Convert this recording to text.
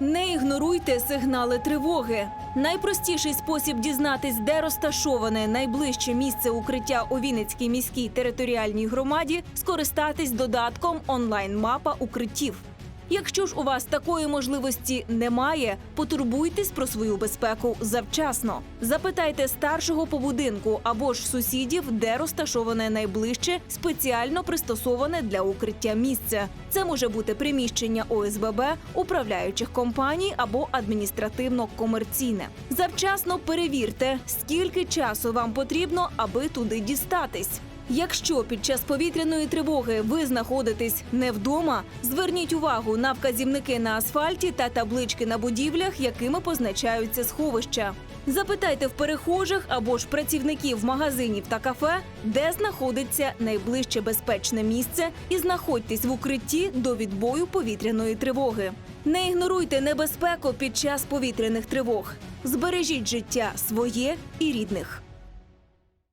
Не ігноруйте сигнали тривоги. Найпростіший спосіб дізнатись, де розташоване найближче місце укриття у Вінницькій міській територіальній громаді, скористатись додатком онлайн-мапа укриттів. Якщо ж у вас такої можливості немає, потурбуйтесь про свою безпеку завчасно. Запитайте старшого по будинку або ж сусідів, де розташоване найближче спеціально пристосоване для укриття місце. Це може бути приміщення ОСББ, управляючих компаній або адміністративно-комерційне. Завчасно перевірте, скільки часу вам потрібно, аби туди дістатись. Якщо під час повітряної тривоги ви знаходитесь не вдома, зверніть увагу на вказівники на асфальті та таблички на будівлях, якими позначаються сховища. Запитайте в перехожих або ж працівників магазинів та кафе, де знаходиться найближче безпечне місце, і знаходьтесь в укритті до відбою повітряної тривоги. Не ігноруйте небезпеку під час повітряних тривог. Збережіть життя своє і рідних.